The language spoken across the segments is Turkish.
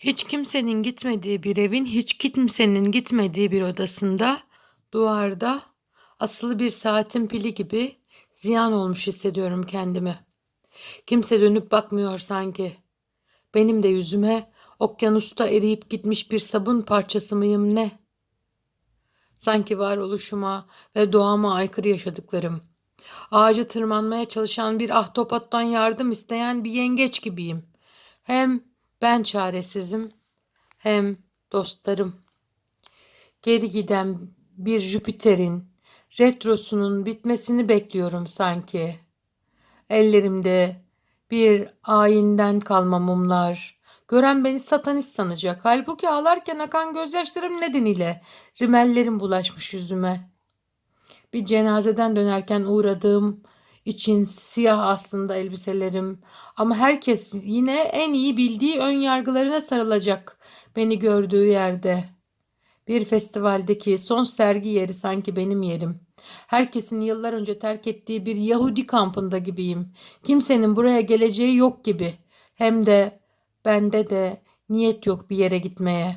Hiç kimsenin gitmediği bir evin, hiç kimsenin gitmediği bir odasında, duvarda asılı bir saatin pili gibi ziyan olmuş hissediyorum kendimi. Kimse dönüp bakmıyor sanki. Benim de yüzüme okyanusta eriyip gitmiş bir sabun parçası mıyım ne? Sanki varoluşuma ve doğama aykırı yaşadıklarım. Ağacı tırmanmaya çalışan bir ahtapottan yardım isteyen bir yengeç gibiyim. Hem ben çaresizim hem dostlarım. Geri giden bir Jüpiter'in retrosunun bitmesini bekliyorum sanki. Ellerimde bir ayinden kalma mumlar. Gören beni satanist sanacak. Halbuki ağlarken akan gözyaşlarım nedeniyle rimellerim bulaşmış yüzüme. Bir cenazeden dönerken uğradığım için siyah aslında elbiselerim. Ama herkes yine en iyi bildiği ön yargılarına sarılacak beni gördüğü yerde. Bir festivaldeki son sergi yeri sanki benim yerim. Herkesin yıllar önce terk ettiği bir Yahudi kampında gibiyim. Kimsenin buraya geleceği yok gibi. Hem de bende de niyet yok bir yere gitmeye.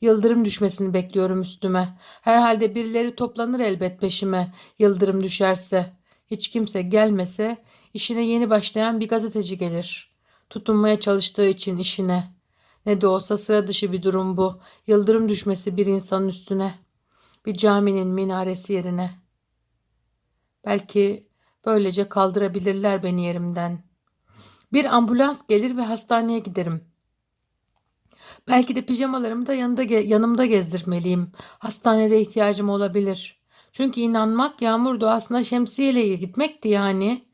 Yıldırım düşmesini bekliyorum üstüme. Herhalde birileri toplanır elbet peşime. Yıldırım düşerse. Hiç kimse gelmese işine yeni başlayan bir gazeteci gelir. Tutunmaya çalıştığı için işine. Ne de olsa sıra dışı bir durum bu. Yıldırım düşmesi bir insanın üstüne. Bir caminin minaresi yerine. Belki böylece kaldırabilirler beni yerimden. Bir ambulans gelir ve hastaneye giderim. Belki de pijamalarımı da yanında yanımda gezdirmeliyim. Hastanede ihtiyacım olabilir. Çünkü inanmak yağmur duasına şemsiyeyle gitmekti yani.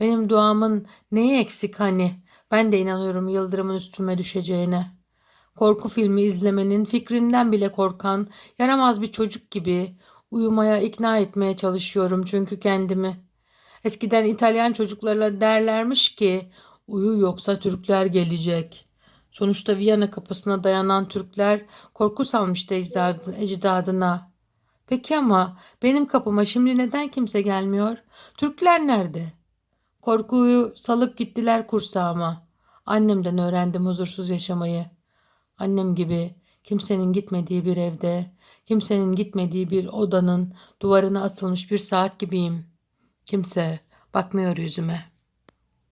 Benim duamın neyi eksik hani? Ben de inanıyorum yıldırımın üstüme düşeceğine. Korku filmi izlemenin fikrinden bile korkan, yaramaz bir çocuk gibi uyumaya ikna etmeye çalışıyorum çünkü kendimi. Eskiden İtalyan çocuklarla derlermiş ki uyu yoksa Türkler gelecek. Sonuçta Viyana kapısına dayanan Türkler korku salmıştı ecdadına. Peki ama benim kapıma şimdi neden kimse gelmiyor? Türkler nerede? Korkuyu salıp gittiler kursağıma. Annemden öğrendim huzursuz yaşamayı. Annem gibi kimsenin gitmediği bir evde, kimsenin gitmediği bir odanın duvarına asılmış bir saat gibiyim. Kimse bakmıyor yüzüme.''